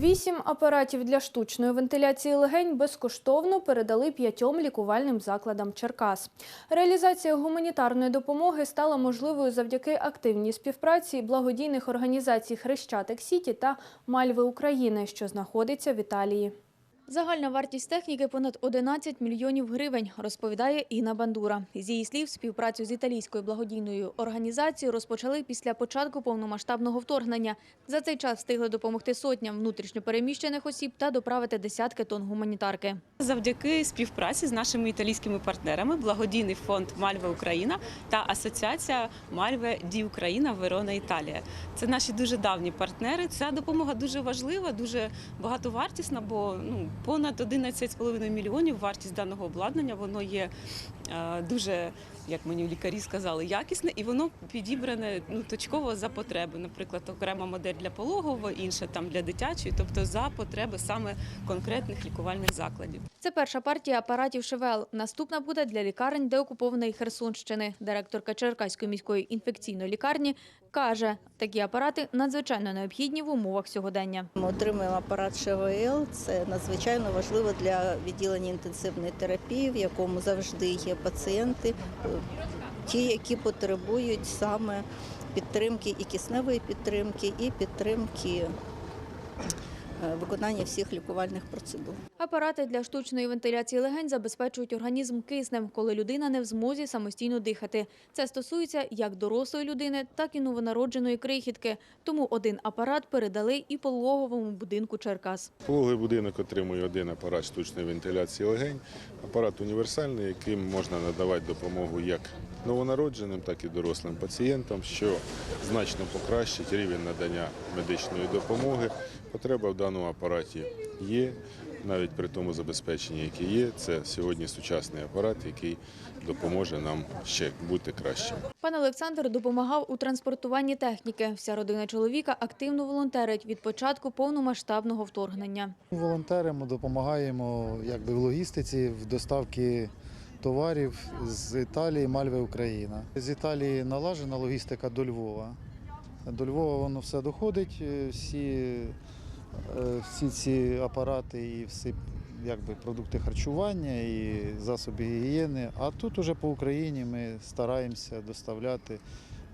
Вісім апаратів для штучної вентиляції легень безкоштовно передали п'ятьом лікувальним закладам Черкас. Реалізація гуманітарної допомоги стала можливою завдяки активній співпраці благодійних організацій Хрещатик Сіті та Мальви України, що знаходиться в Італії. Загальна вартість техніки понад 11 мільйонів гривень, розповідає Інна Бандура. З її слів, співпрацю з італійською благодійною організацією розпочали після початку повномасштабного вторгнення. За цей час встигли допомогти сотням внутрішньопереміщених осіб та доправити десятки тонн гуманітарки. Завдяки співпраці з нашими італійськими партнерами благодійний фонд Мальве Україна та асоціація Мальве Ді Україна Верона Італія. Це наші дуже давні партнери. Ця допомога дуже важлива, дуже багатовартісна, бо ну понад 11,5 мільйонів вартість даного обладнання. Воно є е, дуже, як мені лікарі сказали, якісне і воно підібране ну точково за потреби. Наприклад, окрема модель для пологового, інша там для дитячої, тобто за потреби саме конкретних лікувальних закладів. Це перша партія апаратів ШВЛ. Наступна буде для лікарень деокупованої Херсонщини. Директорка Черкаської міської інфекційної лікарні каже, такі апарати надзвичайно необхідні в умовах сьогодення. Ми отримуємо апарат ШВЛ. Це надзвичайно важливо для відділення інтенсивної терапії, в якому завжди є пацієнти, ті, які потребують саме підтримки і кисневої підтримки, і підтримки виконання всіх лікувальних процедур. Апарати для штучної вентиляції легень забезпечують організм киснем, коли людина не в змозі самостійно дихати. Це стосується як дорослої людини, так і новонародженої крихітки. Тому один апарат передали і пологовому будинку Черкас. Пологовий будинок отримує один апарат штучної вентиляції легень. Апарат універсальний, яким можна надавати допомогу як новонародженим, так і дорослим пацієнтам, що значно покращить рівень надання медичної допомоги. Потреба в даному апараті є, навіть при тому забезпеченні, яке є. Це сьогодні сучасний апарат, який допоможе нам ще бути кращим. Пан Олександр допомагав у транспортуванні техніки. Вся родина чоловіка активно волонтерить від початку повномасштабного вторгнення. Волонтеримо, допомагаємо якби в логістиці, в доставці товарів з Італії, Мальви, Україна. З Італії налажена логістика до Львова. До Львова воно все доходить, е, всі, е, всі ці апарати і всі якби, продукти харчування і засоби гігієни. А тут уже по Україні ми стараємося доставляти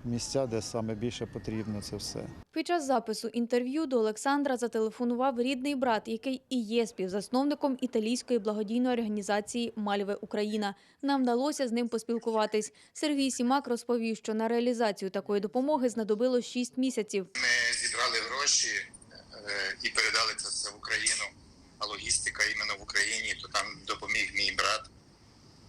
місця, де саме більше потрібно це все. Під час запису інтерв'ю до Олександра зателефонував рідний брат, який і є співзасновником італійської благодійної організації Мальве Україна. Нам вдалося з ним поспілкуватись. Сергій Сімак розповів, що на реалізацію такої допомоги знадобилось 6 місяців. Ми зібрали гроші е, і передали це все в Україну. А логістика іменно в Україні, то там допоміг мій брат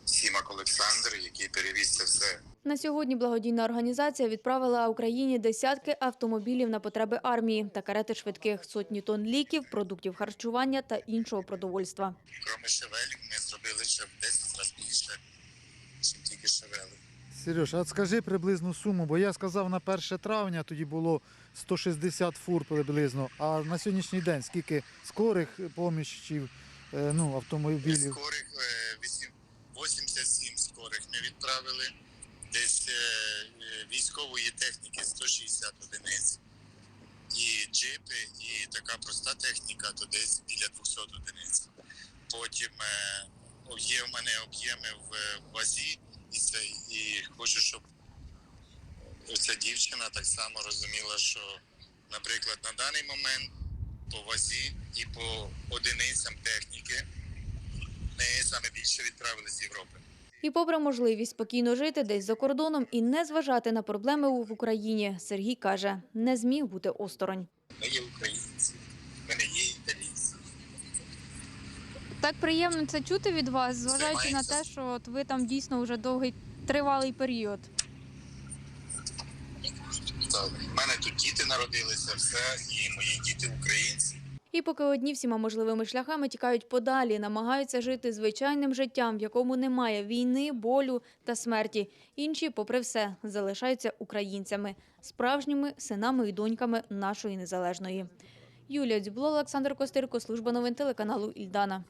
Сімак Олександр, який перевіз це все. На сьогодні благодійна організація відправила Україні десятки автомобілів на потреби армії та карети швидких, сотні тонн ліків, продуктів харчування та іншого продовольства. Кроме шевелів, ми зробили ще в 10 разів більше, ніж тільки шевели. Сереж, а скажи приблизну суму, бо я сказав на 1 травня, тоді було 160 фур приблизно. А на сьогоднішній день скільки скорих поміщів, е, ну, автомобілів? Скорих е, вісім- 87 скорих ми відправили. Десь е, е, військової техніки 160 одиниць. І джипи, і така проста техніка, то десь біля 200 одиниць. Потім е, є в мене об'єми в вазі, і, це, і хочу, щоб ця дівчина так само розуміла, що, наприклад, на даний момент по вазі і по одиницям техніки ми саме більше відправили з Європи. І попри можливість спокійно жити десь за кордоном і не зважати на проблеми в Україні, Сергій каже, не зміг бути осторонь. Ми є українці, ми не є італійці. Так приємно це чути від вас, зважаючи на те, що от ви там дійсно вже довгий тривалий період. Так, в мене тут діти народилися, все, і мої діти українці. І поки одні всіма можливими шляхами тікають подалі, намагаються жити звичайним життям, в якому немає війни, болю та смерті. Інші, попри все, залишаються українцями, справжніми синами і доньками нашої незалежної. Юлія Дзюбло, Олександр Костирко, служба новин телеканалу Ільдана.